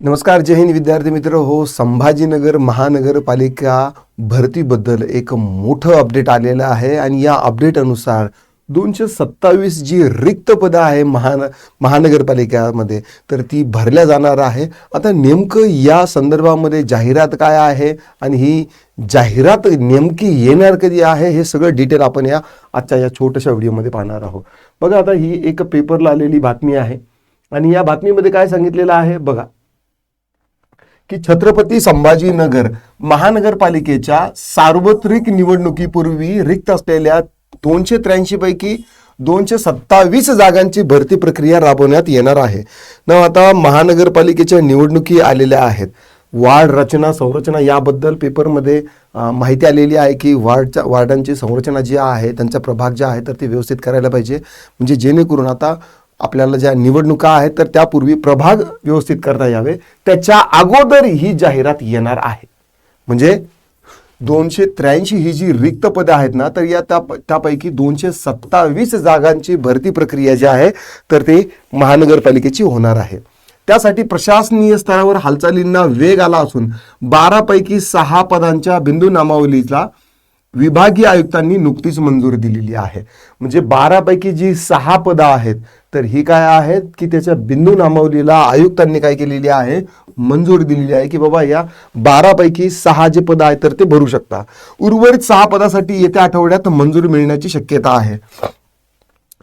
नमस्कार जय हिंद विद्यार्थी मित्र. हो संभाजीनगर महानगरपालिका भरतीबद्दल एक मोठं अपडेट आलेलं आहे आणि या अपडेटनुसार दोनशे सत्तावीस जी रिक्त पदं आहे महान महानगरपालिकामध्ये तर ती भरल्या जाणार आहे. आता नेमकं या संदर्भामध्ये जाहिरात काय आहे आणि ही जाहिरात नेमकी येणार कधी आहे हे सगळं डिटेल आपण या आजच्या या छोट्याशा व्हिडिओमध्ये पाहणार आहोत. बघा आता ही एक पेपरला आलेली बातमी आहे. आणि या बातमीमध्ये काय सांगितलेलं आहे? बघा की छत्रपती संभाजीनगर महानगरपालिकेच्या सार्वत्रिक निवडणुकीपूर्वी रिक्त असलेल्या दोनशे त्र्याऐंशी पैकी दोनशे सत्तावीस जागांची भरती प्रक्रिया राबवण्यात येणार आहे. न आता महानगरपालिकेच्या निवडणुकी आलेल्या आहेत. वार्ड रचना संरचना याबद्दल पेपरमध्ये माहिती आलेली आहे की वार्डच्या वार्डांची संरचना जी आहे त्यांचा प्रभाग जे आहे तर ते व्यवस्थित करायला पाहिजे. म्हणजे जेणेकरून आता आपल्याला ज्या निवडणुका आहेत तर त्यापूर्वी प्रभाग व्यवस्थित करता यावे. त्याच्या अगोदर ही जाहिरात येणार आहे. म्हणजे दोनशे त्र्याऐंशी ही जी रिक्त पदं आहेत ना तर या त्या त्यापैकी दोनशे सत्तावीस जागांची भरती प्रक्रिया जी आहे तर ते महानगरपालिकेची होणार आहे. त्यासाठी प्रशासनीय स्तरावर हालचालींना वेग आला असून बारापैकी सहा पदांच्या बिंदू नामावलीला विभागीय आयुक्तांनी नुकतीच मंजुरी दिलेली आहे. म्हणजे बारापैकी जी सहा पदं आहेत तर ही काय आहेत की त्याच्या बिंदू नामावलीला आयुक्तांनी काय केलेली आहे? मंजुरी दिलेली आहे की बाबा या बारापैकी सहा जे पदं आहेत तर ते भरू शकता. उर्वरित सहा पदासाठी येत्या आठवड्यात मंजुरी मिळण्याची शक्यता आहे.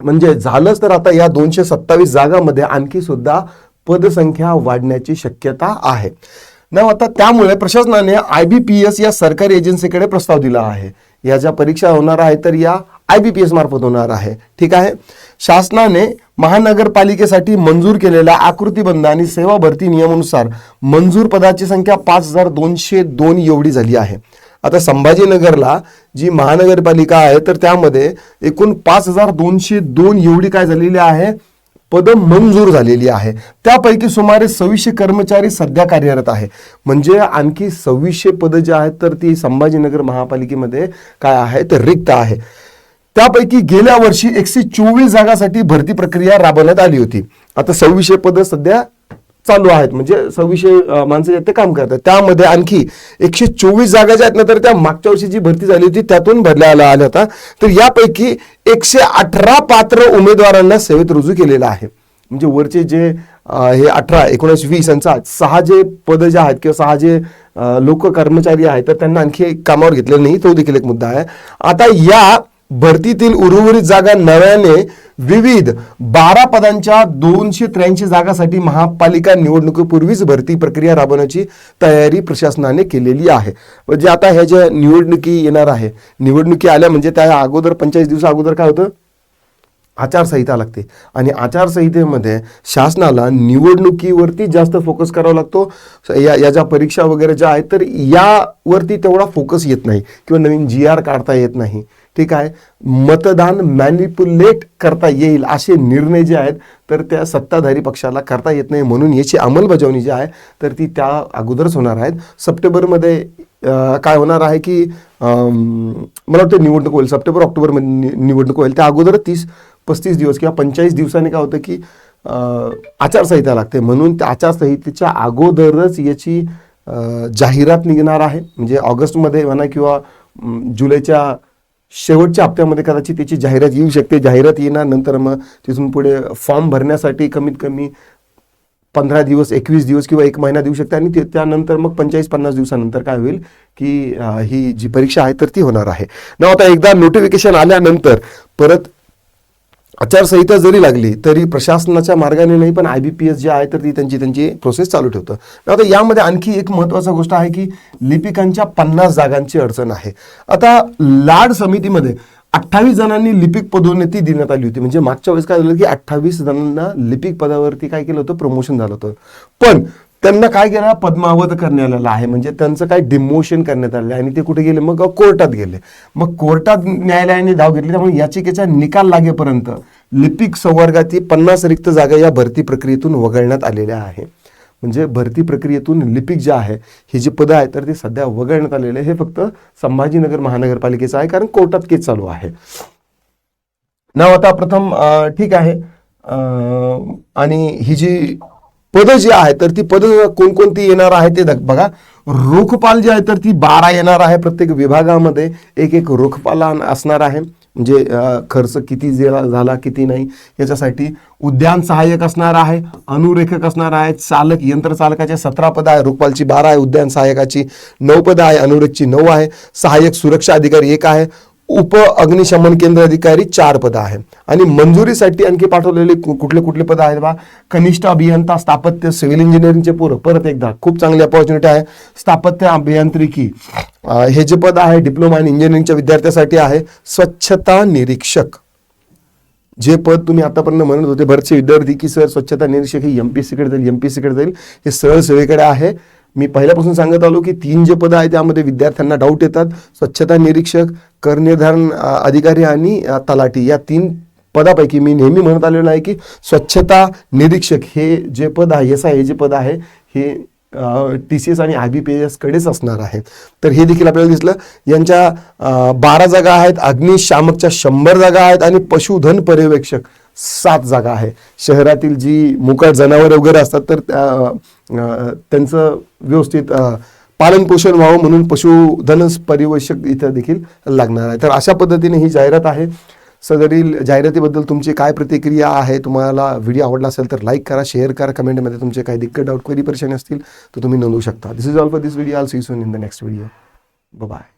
म्हणजे झालंच तर आता या दोनशे सत्तावीस जागामध्ये आणखी सुद्धा पदसंख्या वाढण्याची शक्यता आहे. ना आता त्यामुळे प्रशासनाने आय बी पी एस या सरकारी एजन्सीकडे प्रस्ताव दिला आहे. या ज्या परीक्षा होणार आहे तर या आय बी पी एस मार्फत होणार आहे. ठीक आहे? शासनाने महानगरपालिकेसाठी मंजूर केलेल्या आकृतीबंध आणि सेवा भरती नियमानुसार मंजूर पदाची संख्या पाच हजार दोनशे दोन एवढी झाली आहे. आता संभाजीनगरला जी महानगरपालिका आहे तर त्यामध्ये एकूण पाच हजार दोनशे दोन एवढी काय झालेली आहे? पदं मंजूर झालेली आहे. त्यापैकी सुमारे सव्वीसशे कर्मचारी सध्या कार्यरत आहे. म्हणजे आणखी सव्वीसशे पदं जी आहेत तर ती संभाजीनगर महापालिकेमध्ये काय आहे तर रिक्त आहे. त्यापैकी गेल्या वर्षी एकशे चोवीस जागासाठी भरती प्रक्रिया राबवण्यात आली होती. आता सव्वीसशे पदं सध्या चालू आहेत. म्हणजे सव्वीसशे माणसं जे आहेत ते काम करतात. त्यामध्ये आणखी एकशे चोवीस जागा ज्या आहेत ना तर त्या मागच्या वर्षी जी भरती झाली होती त्यातून भरल्या आल्या आल्या होता तर यापैकी एकशे अठरा पात्र उमेदवारांना सेवेत रुजू केलेलं आहे. म्हणजे वरचे जे हे अठरा एकोणीस वीस यांचा सहा जे पद जे आहेत किंवा सहा जे लोक कर्मचारी आहेत तर त्यांना आणखी कामावर घेतलेलं नाही तो देखील एक मुद्दा आहे. आता या भरतीतील उर्वरित जागा नव्याने विविध बारा पदांच्या दोनशे त्र्याऐंशी जागासाठी महापालिका निवडणुकीपूर्वीच भरती प्रक्रिया राबवण्याची तयारी प्रशासनाने केलेली आहे. म्हणजे आता ह्या ज्या निवडणुकी येणार आहे निवडणुकी आल्या म्हणजे त्या अगोदर पंचेचाळीस दिवसा अगोदर काय होतं? आचारसंहिता लागते. आणि आचारसंहितेमध्ये शासनाला निवडणुकीवरती जास्त फोकस करावा लागतो. या या ज्या परीक्षा वगैरे ज्या आहेत तर यावरती तेवढा फोकस येत नाही. किंवा नवीन जी आर काढता येत नाही. ठीक आहे मतदान मॅनिप्युलेट करता येईल असे निर्णय जे आहेत तर त्या सत्ताधारी पक्षाला करता येत नाही म्हणून याची अंमलबजावणी जी आहे तर ती त्या अगोदरच होणार आहेत. सप्टेंबरमध्ये काय होणार आहे की मला वाटतं निवडणूक होईल. सप्टेंबर ऑक्टोबरमध्ये निवडणूक होईल. त्या अगोदर तीस पस्तीस दिवस किंवा पंचेचाळीस दिवसांनी काय होतं की आचारसंहिता लागते. म्हणून त्या आचारसंहितेच्या अगोदरच याची जाहिरात निघणार आहे. म्हणजे ऑगस्टमध्ये म्हणा किंवा जुलैच्या शेवटच्या हप्त्यामध्ये कदाचित त्याची जाहिरात येऊ शकते. जाहिरात येणार नंतर मग तिथून पुढे फॉर्म भरण्यासाठी कमीत कमी पंधरा दिवस एकवीस दिवस किंवा एक महिना देऊ शकते. आणि ते- त्यानंतर मग पंचेचाळीस पन्नास दिवसानंतर काय होईल की ही जी परीक्षा आहे तर ती होणार आहे. ना आता एकदा नोटिफिकेशन आल्यानंतर परत आचारसंहिता जरी लागली तरी प्रशासनाच्या मार्गाने नाही पण आय बी पी एस जे आहे तर ती त्यांची त्यांची प्रोसेस चालू ठेवतं. आता यामध्ये आणखी एक महत्त्वाचा गोष्ट आहे की लिपिकांच्या पन्नास जागांची अडचण आहे. आता लाड समितीमध्ये अठ्ठावीस जणांनी लिपिक पदोन्नती देण्यात आली होती. म्हणजे मागच्या वेळेस काय झालं की अठ्ठावीस जणांना लिपिक पदावरती काय केलं होतं? प्रमोशन झालं होतं. पण त्यांना काय केलं? पद्मावत करण्यात आलेलं आहे. म्हणजे त्यांचं काय डिमोशन करण्यात आलं आणि ते कुठे गेले? मग कोर्टात गेले. मग कोर्टात न्यायालयाने धाव घेतली. त्यामुळे याचिकेचा निकाल लागेपर्यंत लिपिक संवर्गातील पन्नास रिक्त जागा या भरती प्रक्रियेतून वगळण्यात आलेल्या आहे. म्हणजे भरती प्रक्रियेतून लिपिक जे आहे ही जी पदं आहेत तर ती सध्या वगळण्यात आलेले हे फक्त संभाजीनगर महानगरपालिकेचं आहे कारण कोर्टात केस चालू आहे. नाव आता प्रथम ठीक आहे. आणि ही जी पदं जी आहेत तर ती पदं कोणकोणती येणार आहे ते बघा. रोखपाल जी आहे तर ती बारा येणार आहे प्रत्येक विभागामध्ये. एक एक रोखपाल असणार आहे. म्हणजे खर्च किती झाला किती नाही याच्यासाठी उद्यान सहाय्यक असणार आहे अनुरेखक असणार आहे चालक यंत्र चालकाचे सतरा पदं आहे रोखपालची बारा आहे उद्यान सहाय्यकाची नऊ पदं आहे अनुरेखची नऊ आहे सहाय्यक सुरक्षा अधिकारी एक आहे उप अग्निशमन केंद्र अधिकारी चार पदं आहे आणि मंजुरीसाठी आणखी पाठवलेले कु- कुठले कुठले पदं आहेत बा? कनिष्ठ अभियंता स्थापत्य सिव्हिल इंजिनिअरिंगचे पोरं. परत एकदा खूप चांगली अपॉर्च्युनिटी आहे. स्थापत्य अभियांत्रिकी. हे जे पद आहे डिप्लोमा इन इंजिनिअरिंगच्या विद्यार्थ्यासाठी आहे. स्वच्छता निरीक्षक. जे पद तुम्ही आतापर्यंत म्हणत होते बरेचसे विद्यार्थी की सर स्वच्छता निरीक्षक हे सीकडे जाईल सीकडे जाईल हे सरळ सेवेकडे आहे. मी पहिल्यापासून सांगत आलो की तीन जे पदं आहेत त्यामध्ये विद्यार्थ्यांना डाऊट येतात स्वच्छता निरीक्षक करनिर्धारण अधिकारी आणि तलाठी या तीन पदापैकी मी नेहमी म्हणत आलेलो आहे की स्वच्छता निरीक्षक हे जे पद आहे एस आय हे जे पद आहे हे टी सी एस आणि आय बी पी एस कडेच असणार आहे. तर हे देखील आपल्याला दिसलं. यांच्या बारा जागा आहेत अग्निशामकच्या शंभर जागा आहेत आणि पशुधन पर्यवेक्षक सात जागा आहे. शहरातील जी मोकाट जनावरं वगैरे असतात तर त्या- त्यांचं व्यवस्थित पालनपोषण पालन पोषण व्हावं म्हणून पशुधन परिवेशक इथं देखील लागणार आहे. तर अशा पद्धतीने ही जाहिरात आहे. सदरील जाहिरातीबद्दल तुमची काय प्रतिक्रिया आहे तुम्हाला व्हिडिओ आवडला असेल तर लाईक करा शेअर करा कमेंटमध्ये तुमचे काही दिक्कत डाऊट क्वेरी परेशानी असतील तर तुम्ही नोंदवू शकता. This is all for this video all see soon in the next video bye